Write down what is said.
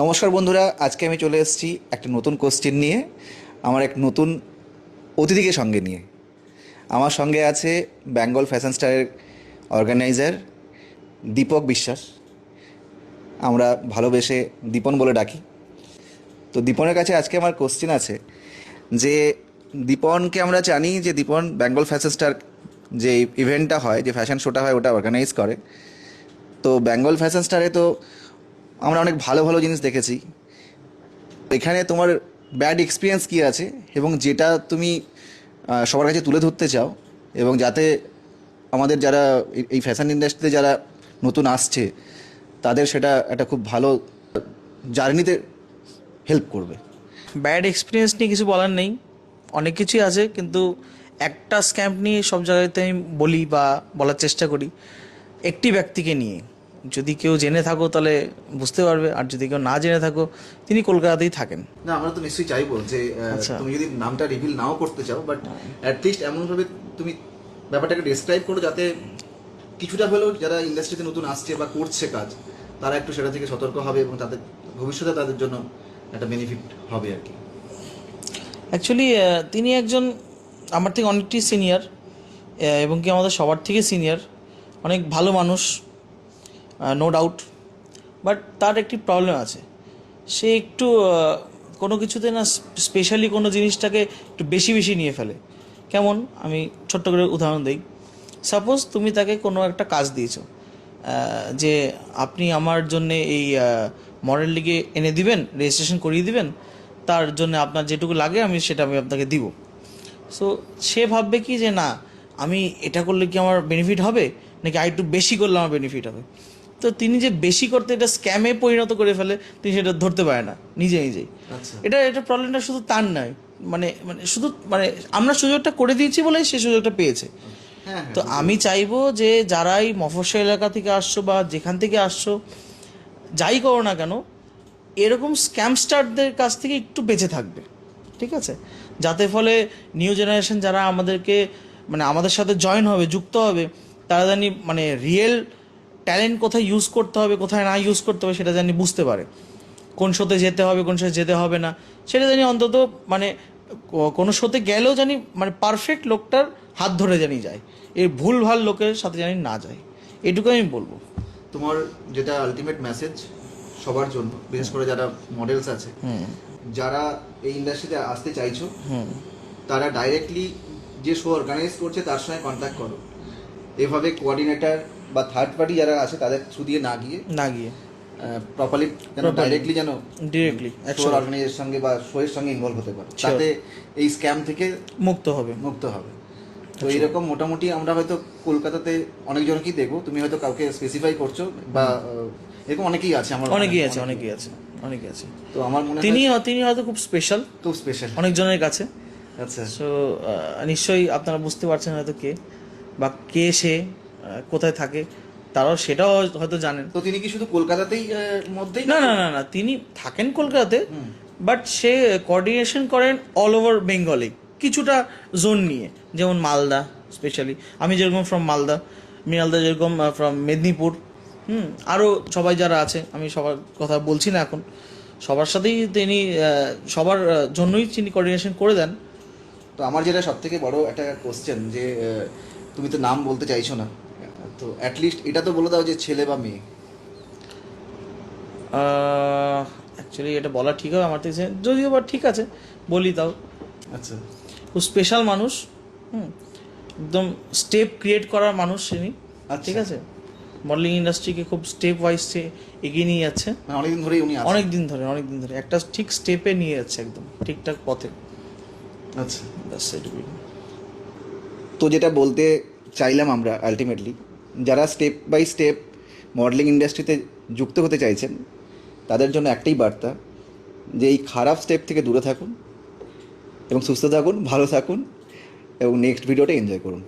নমস্কার বন্ধুরা, আজকে আমি চলে এসেছি একটা নতুন কোশ্চেন নিয়ে, আমার এক নতুন অতিথিকে সঙ্গে নিয়ে। আমার সঙ্গে আছে বেঙ্গল ফ্যাশন স্টারের অর্গানাইজার দীপক বিশ্বাস। আমরা ভালোবেসে দীপন বলে ডাকি। তো দীপনের কাছে আজকে আমার কোশ্চেন আছে যে, দীপনকে আমরা জানি যে দীপন বেঙ্গল ফ্যাশন স্টার যে ইভেন্টটা হয়, যে ফ্যাশন শোটা হয়, ওটা অর্গানাইজ করে। তো বেঙ্গল ফ্যাশন স্টারে তো আমরা অনেক ভালো ভালো জিনিস দেখেছি। এখানে তোমার ব্যাড এক্সপিরিয়েন্স কী আছে? এবং যেটা তুমি সবার কাছে তুলে ধরতে চাও, এবং যাতে আমাদের যারা এই- ফ্যাশন ইন্ডাস্ট্রিতে যারা নতুন আসছে, তাদের সেটা একটা খুব ভালো জার্নিতে হেল্প করবে। ব্যাড এক্সপিরিয়েন্স নিয়ে কিছু বলার নেই। অনেক কিছুই আছে, কিন্তু একটা স্ক্যাম্প নিয়ে সব জায়গাতে আমি বলি বা বলার চেষ্টা করি, একটি ব্যক্তিকে নিয়ে। যদি কেউ জেনে থাকো তাহলে বুঝতে পারবে আর যদি কেউ না জেনে থাকো তিনি কলকাতাতেই থাকেন। না আমরা তো নিশ্চয়ই চাইব যে আচ্ছা। তুমি যদি নামটা রিভিল নাও করতে চাও বাট অ্যাটলিস্ট এমনভাবে তুমি ব্যাপারটাকে ডিসক্রাইব করো যাতে কিছুটা হলেও যারা ইন্ডাস্ট্রিতে নতুন আসছে বা করছে কাজ তারা একটু সেটা থেকে সতর্ক হবে এবং তাদের ভবিষ্যতে তাদের জন্য একটা বেনিফিট হবে আর কি। অ্যাকচুয়ালি তিনি একজন আমার থেকে অনেকটি সিনিয়র এবং কি আমাদের সবার থেকে সিনিয়র অনেক ভালো মানুষ। নো ডাউট বাট তার একটি প্রবলেম আছে। সে একটু কোনো কিছুতে না স্পেশালি কোনো জিনিসটাকে একটু বেশি বেশি নিয়ে ফেলে। কেমন? আমি ছোট্ট করে উদাহরণ দিই। সাপোজ তুমি তাকে কোনো একটা কাজ দিয়েছ যে আপনি আমার জন্য এই মডেল লিগে এনে দিবেন রেজিস্ট্রেশন করিয়ে দিবেন, তার জন্য আপনার যেটুকু লাগে আমি সেটা আমি আপনাকে দিব। সো সে ভাববে কি যে না, আমি এটা করলে কি আমার বেনিফিট হবে? নাকি আর একটু বেশি করলে আমার বেনিফিট হবে? তো তিনি যে বেশি করতে এটা স্ক্যামে পরিণত করে ফেলে তিনি সেটা ধরতে পারে না নিজে নিজেই। আচ্ছা। এটা এটা প্রবলেমটা শুধু তার নয় মানে মানে শুধু মানে আমরা সুযোগটা করে দিয়েছি বলে সে সুযোগটা পেয়েছে। হ্যাঁ তো আমি চাইব যে যারাই মফস্বল এলাকা থেকে আসছো বা যেখান থেকে আসছো যাই করো না কেন এরকম স্ক্যামস্টারদের কাছ থেকে একটু বেঁচে থাকবে ঠিক আছে? যাতে ফলে নিউ জেনারেশন যারা আমাদেরকে মানে আমাদের সাথে জয়েন হবে যুক্ত হবে তারা জানি মানে রিয়েল ট্যালেন্ট কোথায় ইউজ করতে হবে কোথায় না ইউজ করতে হবে সেটা জানি বুঝতে পারে। কোন শোতে যেতে হবে কোন শোতে যেতে হবে না সেটা জানি অন্তত মানে কোনো শোতে গেলেও জানি মানে পারফেক্ট লোকটার হাত ধরে জানি যায়। এই ভুল ভালো লোকের সাথে জানি না যায়। এটুকু আমি বলব। তোমার যেটা আলটিমেট মেসেজ সবার জন্য বিশেষ করে যারা মডেলস আছে যারা এই ইন্ডাস্ট্রিতে আসতে চাইছো তারা ডাইরেক্টলি যে শো অর্গানাইজ করছে তার সঙ্গে কন্ট্যাক্ট করো। এভাবে কোঅর্ডিনেটর বা থার্ড পার্টি যারা আছে তাদের থ্রু দিয়ে না গিয়ে না গিয়ে। প্রপারলি যেন ডাইরেক্টলি যেন ডিরেক্টলি শো অর্গানাইজের সঙ্গে বা শো এর সঙ্গে ইনভলভ হতে পারে. তাতে এই স্ক্যাম থেকে মুক্ত হবে। মুক্ত হবে। তো এইরকম মোটামুটি আমরা হয়তো কলকাতাতে অনেকজনকেই দেখব। তুমি হয়তো কাউকে স্পেসিফাই করছ বা এরকম অনেকেই আছে আমার অনেকেই আছে অনেকেই আছে অনেকেই আছে। তো আমার মনে তিনি হয় তিনি হয়তো খুব স্পেশাল খুব স্পেশাল অনেকজনের কাছে। আচ্ছা। সো নিশ্চয়ই আপনারা বুঝতে পারছেন হয়তো কে বা কে সে কোথায় থাকে তারাও সেটাও হয়তো জানেন। তো তিনি কি শুধু কলকাতাতেই মধ্যেই না না না না তিনি থাকেন কলকাতাতে বাট সে কোঅর্ডিনেশন করেন অল ওভার বেঙ্গলে কিছুটা জোন নিয়ে যেমন মালদা স্পেশালি আমি যেরকম ফ্রম মালদা মিনালদা যেরকম ফ্রম মেদিনীপুর হুম আরও সবাই যারা আছে আমি সবার কথা বলছি না এখন সবার সাথেই তিনি সবার জন্যই তিনি কোঅর্ডিনেশন করে দেন। তো আমার যেটা সব থেকে বড় একটা কোশ্চেন যে তুমি তো নাম বলতে চাইছো না তো অ্যাটলিস্ট এটা তো বলে দাও যে ছেলে বা মেয়ে। অ্যাকচুয়ালি এটা বলা ঠিক হবে আমার থেকে। যদিও বা ঠিক আছে বলি তাও আচ্ছা। খুব স্পেশাল মানুষ হুম একদম স্টেপ ক্রিয়েট করার মানুষ তিনি আচ্ছা। ঠিক আছে? মডেলিং ইন্ডাস্ট্রিকে খুব স্টেপ ওয়াইজ এগিয়ে নিয়ে যাচ্ছে। মানে অনেকদিন ধরেই উনি অনেক দিন ধরে অনেক দিন ধরে। একটা ঠিক স্টেপে নিয়ে যাচ্ছে একদম ঠিকঠাক পথে। আচ্ছা। ব্যাস এটুকুই। তো যেটা বলতে চাইলাম আমরা আলটিমেটলি যারা স্টেপ বাই স্টেপ মডেলিং ইন্ডাস্ট্রিতে যুক্ত হতে চাইছেন, তাদের জন্য একটাই বার্তা যে এই খারাপ স্টেপ থেকে দূরে থাকুন এবং সুস্থ থাকুন, ভালো থাকুন এবং নেক্সট ভিডিওটা এনজয় করুন।